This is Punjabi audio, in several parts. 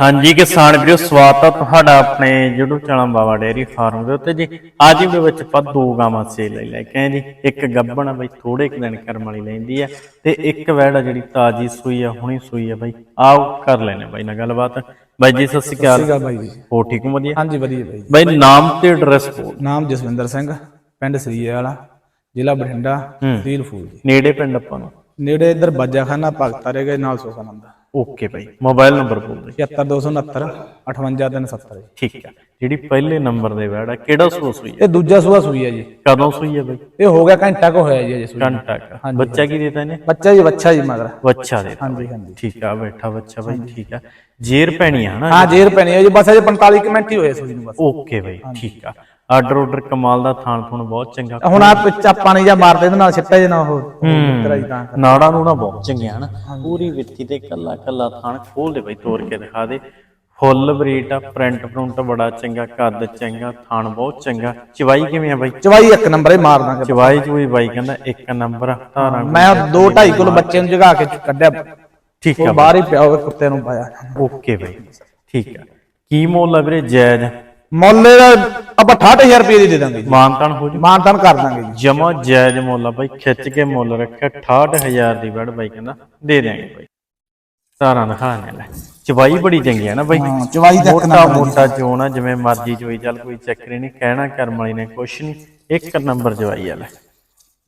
ਹਾਂਜੀ ਕਿਸਾਨ ਵੀਰੋ ਸਵਾਗਤ ਹੈ ਤੁਹਾਡਾ ਆਪਣੇ YouTube channel Baba dairy farm ਦੇ ਉੱਤੇ ਜੀ। ਅੱਜ ਦੇ ਵਿੱਚ ਆਪਾਂ ਦੋ ਗਾਵਾਂ ਸੇਲ ਲਈ ਲੈ ਕੇ ਆਏ ਜੀ। ਇੱਕ ਗੱਬਣ ਆ ਬਈ ਥੋੜੇ ਕੁ ਦਿਨ ਕਰਮ ਵਾਲੀ ਲੈਂਦੀ ਆ ਤੇ ਇੱਕ ਵੈੜ ਆ ਜਿਹੜੀ ਤਾਜੀ ਸੂਈ ਆ ਹੁਣੀ ਸੂਈ ਆ ਬਈ। ਆਓ ਕਰ ਲੈਨੇ ਬਾਈ ਨਾਲ ਗੱਲਬਾਤ। ਬਾਈ ਜੀ ਸਤਿ ਸ਼੍ਰੀ ਅਕਾਲ। ਸੀਗਾ ਬਾਈ ਜੀ। ਹੋ ਠੀਕ ਹੋ ਵਧੀਆ? ਹਾਂਜੀ ਵਧੀਆ ਬਾਈ। ਬਾਈ ਨਾਮ ਤੇ ਐਡਰੈਸ ਬੋਲ ਨਾਮ ਜਸਵਿੰਦਰ ਸਿੰਘ ਪਿੰਡ ਸਰੀਏ ਵਾਲਾ ਜ਼ਿਲ੍ਹਾ ਬਠਿੰਡਾ ਤਹਿਸੀਲ ਫੂਲ ਨੇੜੇ ਪਿੰਡ ਆਪਾਂ ਨੂੰ। ਨੇੜੇ ਇੱਧਰ ਬਾਜਾਖਾਨਾ ਭਗਤਾ ਰਹੇ ਗਏ ਨਾਲ ਸੋਖਾਨੰਦ ਓਕੇ ਬਾਈ ਮੋਬਾਈਲ ਨੰਬਰ ਬੋਲ ਦੇ 77269 58370 ਜੀ। ਠੀਕ ਆ ਜਿਹੜੀ ਪਹਿਲੇ ਨੰਬਰ ਦੇ ਵੈੜ ਕਿਹੜਾ ਸੂਆ ਸੂਈ ਆ ਇਹ ਦੂਜਾ ਸੂਆ ਸੂਈ ਹੈ ਜੀ। ਕਦੋਂ ਸੂਈ ਆ ਬਾਈ ਇਹ ਹੋ ਗਿਆ ਘੰਟਾ ਕੋ ਹੋਇਆ ਜੀ ਅਜੇ ਸੂਈ ਘੰਟਾ ਕੁ। ਬੱਚਾ ਕੀ ਦੇਤਾ ਇਹਨੇ? ਬੱਚਾ ਜੀ ਬੱਚਾ ਜੀ ਮਗਰ। ਬੱਚਾ ਦੇ ਹਾਂਜੀ ਹਾਂਜੀ। ਠੀਕ ਆ ਬੈਠਾ ਬੱਚਾ ਬਾਈ ਠੀਕ ਆ। ਜੇਰ ਪੈਣੀ ਆ ਹਨਾ? ਹਾਂ ਜੇਰ ਪੈਣੀ ਹੈ ਜੀ ਬਸ ਅਜੇ 45 ਕੁ ਮਿੰਟ ਹੀ ਹੋਏ ਸੂਈ ਨੂੰ ਬਸ। ਓਕੇ ਬਾਈ ਠੀਕ ਆ। ਆਰਡਰ ਆਰਡਰ ਕਮਾਲ ਦਾ ਥਾਣ ਥੁਣ ਬਹੁਤ ਚੰਗਾ ਹੁਣ ਆ ਪਿੱਛਾ ਪਾਣੀ ਜਾਂ ਮਾਰਦੇ ਇਹਦੇ ਨਾਲ ਛਿੱਟਾ ਜੇ ਨਾ ਉਹ। ਕਰਾਈ ਤਾਂ ਨਾੜਾ ਨੂੜਾ ਬਹੁਤ ਚੰਗੀਆਂ ਹਨ। ਪੂਰੀ ਵਿੱਥੀ ਤੇ ਕੱਲਾ ਕੱਲਾ ਥਾਣ ਖੋਲ ਦੇ ਬਾਈ ਤੋੜ ਕੇ ਦਿਖਾ ਦੇ। ਫੁੱਲ ਬਰੀਟ ਆ ਪ੍ਰਿੰਟ ਪ੍ਰਿੰਟ ਬੜਾ ਚੰਗਾ ਕੱਦ ਚੰਗਾ ਥਾਣ ਬਹੁਤ ਚੰਗਾ। ਚਵਾਈ ਕਿਵੇਂ ਆ ਬਾਈ? ਚਵਾਈ ਇੱਕ ਨੰਬਰ ਹੀ ਮਾਰ ਦਾਂਗੇ। ਚਵਾਈ ਚੂਈ ਬਾਈ ਕਹਿੰਦਾ ਇੱਕ ਨੰਬਰ ਧਾਰਾਂ ਮੈਂ 2 2.5 ਕਿਲੋ ਬੱਚੇ ਨੂੰ ਜਗਾ ਕੇ ਕੱਢਿਆ। ਠੀਕ ਆ ਬਾਹਰ ਹੀ ਪਿਆ ਹੋਵੇ ਕੁੱਤੇ ਨੂੰ ਪਾਇਆ। ਓਕੇ ਬਾਈ ਠੀਕ ਆ। ਕੀ ਮੁੱਲ ਆ ਵੀਰੇ? ਜਾਇਜ਼। ਮੁੱਲ ਇਹਦਾ ਆਪਾਂ 68000 ਰੁਪਏ ਦੀ ਦੇ ਦਾਂਗੇ ਜੀ। ਮਾਨਤਾਨ ਹੋ ਜੂ। ਮਾਨਤਾਨ ਕਰ ਦਾਂਗੇ ਜੀ। ਜਮਾ ਜਾਇਜ਼ ਮੁੱਲ ਆ ਬਾਈ ਖਿੱਚ ਕੇ ਮੁੱਲ ਰੱਖਿਆ 68000 ਦੀ ਵੜ ਬਾਈ ਕਹਿੰਦਾ ਦੇ ਦਿਆਂਗੇ ਬਾਈ। ਸਾਰਾ ਦਿਖਾਣੇ ਲੈ। ਚਵਾਈ ਬੜੀ ਚੰਗੀ ਆ ਨਾ ਬਾਈ। ਹਾਂ, ਚਵਾਈ ਇੱਕ ਮੋਟਾ ਮੋਟਾ ਚੋਣਾ ਜਿਵੇਂ ਮਰਜ਼ੀ ਚੋਈ ਚੱਲ ਕੋਈ ਚੱਕਰ ਨਹੀਂ ਕਹਿਣਾ ਕਰਮ ਵਾਲੀ ਨੇ ਕੁਛ ਨਹੀਂ ਇੱਕ ਨੰਬਰ ਚਵਾਈ ਆ ਲੈ।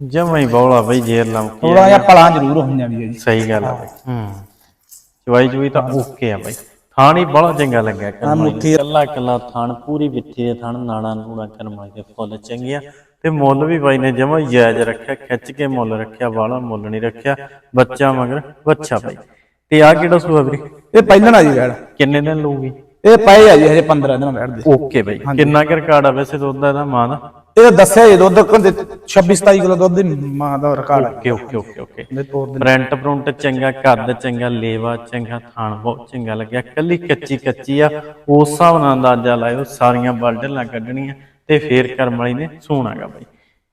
ਜਮਾ ਹੀ ਬੌਲਾ ਬਾਈ ਜੇਰ ਲੰਕੀ ਥੋੜਾ ਜਿਹਾ ਪਲਾਂ ਜ਼ਰੂਰ ਹੋਈਆਂ ਵੀ ਜੀ। ਸਹੀ ਗੱਲ ਆ ਬਾਈ। ਹੂੰ। ਚਵਾਈ ਚੋਈ ਤਾਂ ਓਕੇ ਆ ਬਾਈ। ਥਾਣ ਬੜਾ ਚੰਗਾ ਲੱਗਿਆ ਕਰਮ ਵਾਲੀ। ਨੂੰ। ਕੱਲਾ ਕੱਲਾ ਥਾਣ ਪੂਰੀ ਵਿੱਥੀ ਦੇ ਥਾਣ ਨਾੜਾ ਨੂੜਾ ਕਰਮ ਵਾਲੀ ਦੇ ਫੁੱਲ ਚੰਗੀਆਂ। ਤੇ ਮੁੱਲ ਵੀ ਬਾਈ ਨੇ ਜਮਾ ਜਾਇਜ਼ ਰੱਖਿਆ ਖਿੱਚ ਕੇ ਮੁੱਲ ਰੱਖਿਆ ਵਾਲਾ ਮੁੱਲ ਨਹੀਂ ਰੱਖਿਆ ਬੱਚਾ ਮਗਰ ਬੱਚਾ ਬਾਈ। ਤੇ ਆ ਕਿਹੜਾ ਸੂਆ ਵੀਰੇ? ਇਹ ਪਹਿਲਣਾ ਜੀ ਵੈੜ। ਕਿੰਨੇ ਦਿਨ ਲਊਗੀ? ਇਹ ਪਏ ਆ ਜੀ ਹਜੇ 15 ਦਿਨ ਬੈਠਦੇ ਓਕੇ ਬਾਈ ਕਿੰਨਾ ਕੁ ਰਿਕਾਰਡ ਆ ਵੈਸੇ ਦੁੱਧ ਦਾ ਇਹਦਾ ਮਾਂ ਦਾ? ਇਹ ਦੱਸਿਆ ਜੀ ਦੁੱਧ 26 27 ਕਿਲੋ ਦੁੱਧ ਦੀ ਮਾਂ ਦਾ record okay okay okay okay. ਦੇ ਤੋਰ ਦੇ ਪ੍ਰਿੰਟ ਪ੍ਰਿੰਟ ਚੰਗਾ ਕੱਦ ਚੰਗਾ ਲੇਵਾ ਚੰਗਾ ਥਾਣ ਬਹੁਤ ਚੰਗਾ ਲੱਗਿਆ। ਕੱਲੀ ਕੱਚੀ ਕੱਚੀ ਆ। ਉਸ ਹਿਸਾਬ ਨਾਲ ਅੰਦਾਜ਼ਾ ਲਾਇਓ ਸਾਰੀਆਂ ਬਲਡਲਾਂ ਕੱਢਣੀਆਂ ਤੇ ਫੇਰ ਕਰਮ ਵਾਲੀ ਨੇ ਸੋਣਾਗਾ ਬਾਈ।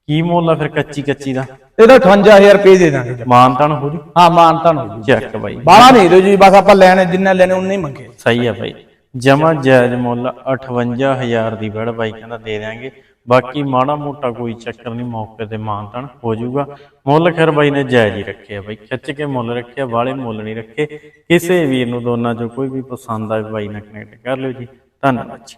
ਕੀ ਮੁੱਲ ਆ ਫਿਰ ਕੱਚੀ ਕੱਚੀ ਦਾ? ਇਹਦਾ 58000 ਰੁਪਏ ਦੇ ਦਾਂਗੇ ਜੀ। ਮਾਨਤਾਨ ਹੋ ਜੂ? ਹਾਂ ਮਾਨਤਾਨ ਹੋ ਜੀ। ਚੱਕ ਬਾਈ। ਬਾਹਲਾ ਨਹੀਂ ਦਿਓ ਜੀ ਬਸ ਆਪਾਂ ਲੈਣੇ ਜਿੰਨੇ ਲੈਣੇ ਉਨੇ ਹੀ ਮੰਗੇ। ਸਹੀ ਆ ਬਾਈ। ਜਮਾ ਜਾਇਜ਼ ਮੁੱਲ 58000 ਦੀ ਵੜ ਬਾਈ ਕਹਿੰਦਾ ਦੇ ਦਿਆਂਗੇ। ਬਾਕੀ ਮਾੜਾ ਮੋਟਾ ਕੋਈ ਚੱਕਰ ਨਹੀਂ, ਮੌਕੇ ਤੇ ਮਾਨਤਾਨ ਹੋ ਜਾਊਗਾ। ਮੁੱਲ ਖੈਰ ਬਾਈ ਨੇ ਜਾਇਜ਼ ਹੀ ਰੱਖਿਆ ਬਾਈ। ਖਿੱਚ ਕੇ ਮੁੱਲ ਰੱਖਿਆ ਵਾਲੇ ਮੁੱਲ ਨਹੀਂ ਰੱਖੇ। ਕਿਸੇ ਵੀਰ ਨੂੰ ਦੋਨਾਂ ਚੋਂ ਕੋਈ ਵੀ ਪਸੰਦ ਆਵੇ ਬਾਈ ਨਾਲ ਕਨੈਕਟ ਕਰ ਲਿਓ ਜੀ। ਧੰਨਵਾਦ ਜੀ।